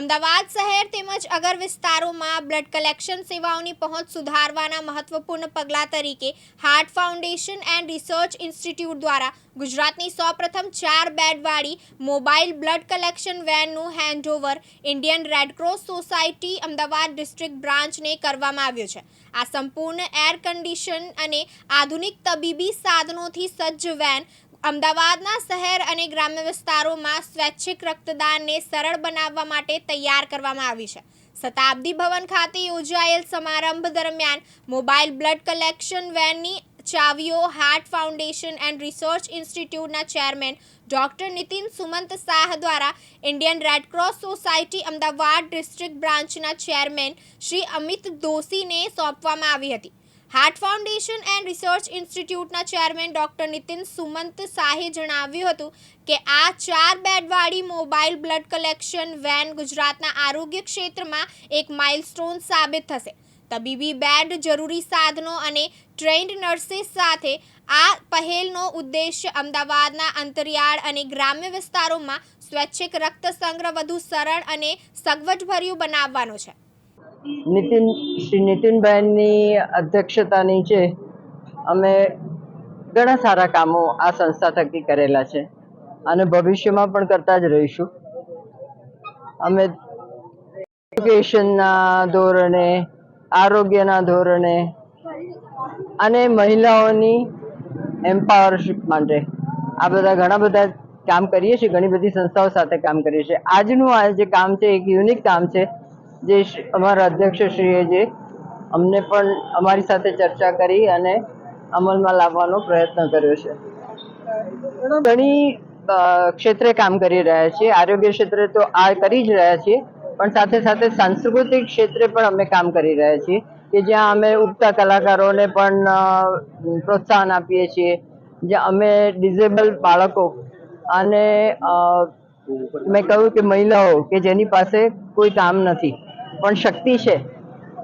અમદાવાદ શહેર તેમજ અગર વિસ્તારોમાં બ્લડ કલેક્શન સેવાઓની પહોંચ સુધારવાના મહત્વપૂર્ણ પગલાં તરીકે Heart Foundation and Research Institute દ્વારા ગુજરાતની સૌપ્રથમ ચાર બેડવાળી mobile blood collection વેનનું handover Indian Red Cross Society Ahmedabad District બ્રાન્ચને કરવામાં આવ્યું છે. આ સંપૂર્ણ એર કન્ડિશન અને આધુનિક તબીબી સાધનોથી સજ્જ વેન અમદાવાદના શહેર અને ગ્રામ્ય વિસ્તારોમાં સ્વૈચ્છિક રક્તદાનને સરળ બનાવવા માટે તૈયાર કરવામાં આવી છે. શતાબ્દી ભવન ખાતે યોજાયેલ સમારંભ દરમિયાન મોબાઈલ બ્લડ કલેક્શન વેનની ચાવીઓ, હાર્ટ ફાઉન્ડેશન એન્ડ રિસર્ચ ઇન્સ્ટિટ્યૂટના ચેરમેન ડોક્ટર નીતિન સુમંત શાહ દ્વારા Indian Red Cross Society Ahmedabad District બ્રાન્ચના ચેરમેન શ્રી અમિત દોશીને સોંપવામાં આવી હતી. હાર્ટ ફાઉન્ડેશન એન્ડ રિસર્ચ ઇન્સ્ટિટ્યૂટના ચેરમેન ડોક્ટર નીતિન સુમંત શાહે જણાવ્યું હતું કે આ ચાર બેડવાળી મોબાઈલ બ્લડ કલેક્શન વેન ગુજરાતના આરોગ્ય ક્ષેત્રમાં એક માઇલસ્ટોન સાબિત થશે. તબીબી બેડ જરૂરી સાધનો અને ટ્રેન્ડ નર્સિસ સાથે આ પહેલનો ઉદ્દેશ્ય અમદાવાદના અંતરિયાળ અને ગ્રામ્ય વિસ્તારોમાં સ્વૈચ્છિક રક્ત સંગ્રહ વધુ સરળ અને સગવડભર્યું બનાવવાનો છે. નીતિન શ્રી નીતિનભાઈની અધ્યક્ષતા નીચે અમે ઘણા સારા કામો આ સંસ્થા થકી કરેલા છે અને ભવિષ્યમાં પણ કરતા જ રહીશું. અમે એજ્યુકેશનના ધોરણે, આરોગ્યના ધોરણે અને મહિલાઓની એમ્પાવરશીપ માટે આ બધા ઘણા બધા કામ કરીએ છીએ, ઘણી બધી સંસ્થાઓ સાથે કામ કરીએ છીએ. આજનું આ જે કામ છે, એક યુનિક કામ છે, જે અમારા અધ્યક્ષશ્રીએ જે અમને પણ અમારી સાથે ચર્ચા કરી અને અમલમાં લાવવાનો પ્રયત્ન કર્યો છે. ઘણી ક્ષેત્રે કામ કરી રહ્યા છીએ. આરોગ્ય ક્ષેત્રે તો આ કરી જ રહ્યા છીએ, પણ સાથે સાથે સાંસ્કૃતિક ક્ષેત્રે પણ અમે કામ કરી રહ્યા છીએ કે જ્યાં અમે ઉગતા કલાકારોને પણ પ્રોત્સાહન આપીએ છીએ. જ્યાં અમે ડિઝેબલ બાળકો અને મેં કહ્યું કે મહિલાઓ કે જેની પાસે કોઈ કામ નથી, પણ શક્તિ છે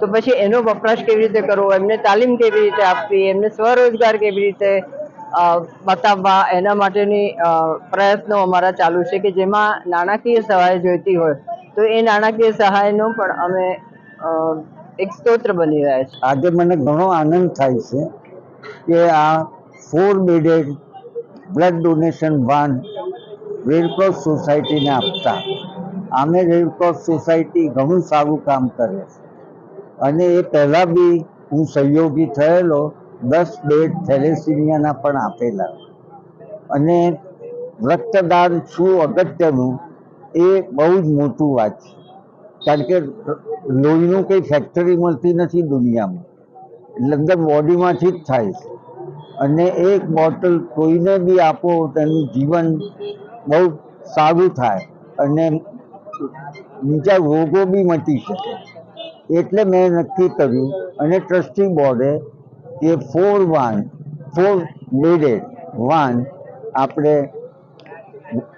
તો પછી એનો વપરાશ કેવી રીતે કરવો? એમને તાલીમ કેવી રીતે આપવી? એમને સ્વરોજગાર કેવી રીતે બતાવવા? એના માટેની પ્રયત્નો અમારા ચાલુ છે કે જેમાં નાણાકીય સહાય જોઈતી હોય. તો એ નાણાકીય સહાયનો પણ અમે એક સ્તોત્ર બની રહ્યા છીએ આજે મને ઘણો આનંદ થાય છે કે આ four bedded blood donation van Red Cross સોસાયટીને આપતા. આમે રેડક્રોસ સોસાયટી ઘણું સારું કામ કરે છે. અને એ પહેલાં બી હું સહયોગી થયેલો, દસ બેડ થેલેસિમિયાના પણ આપેલા. અને રક્તદાન શું અગત્યનું, એ બહુ જ મોટું વાત છે. કારણ કે લોહીનું કંઈ ફેક્ટરી મળતી નથી દુનિયામાં. એટલે અંદર બોડીમાંથી જ થાય છે. અને એક બોટલ કોઈને બી આપો, તેનું જીવન બહુ સારું થાય. અને બીજા રોગો બી મટી શકે. એટલે મેં નક્કી કર્યું અને ટ્રસ્ટી બોર્ડે કે four van, four bedded van આપણે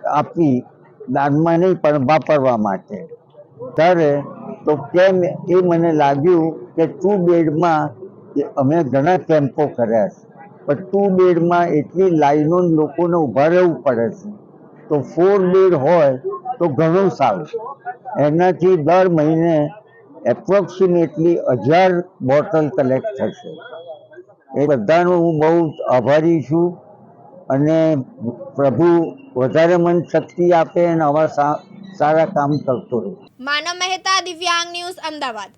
આપી દાનમાં નહીં, પણ વાપરવા માટે. ત્યારે તો કેમ એ મને લાગ્યું કે ટુ બેડમાં અમે ઘણા કેમ્પો કર્યા છે. પણ ટુ બેડમાં એટલી લાઈનો લોકોને ઊભા રહેવું પડે છે. તો ફોર બેડ હોય તો ઘણું સારું. એનાથી દર મહિને એપ્રોક્સિમેટલી હજાર બોટલ કલેક્ટ થશે. એ બધાનો હું બહુ આભારી છું અને પ્રભુ વધારે મન શક્તિ આપે અને આવા સારા કામ કરતો રહે. માનવ મહેતા દિવ્યાંગ ન્યૂઝ અમદાવાદ.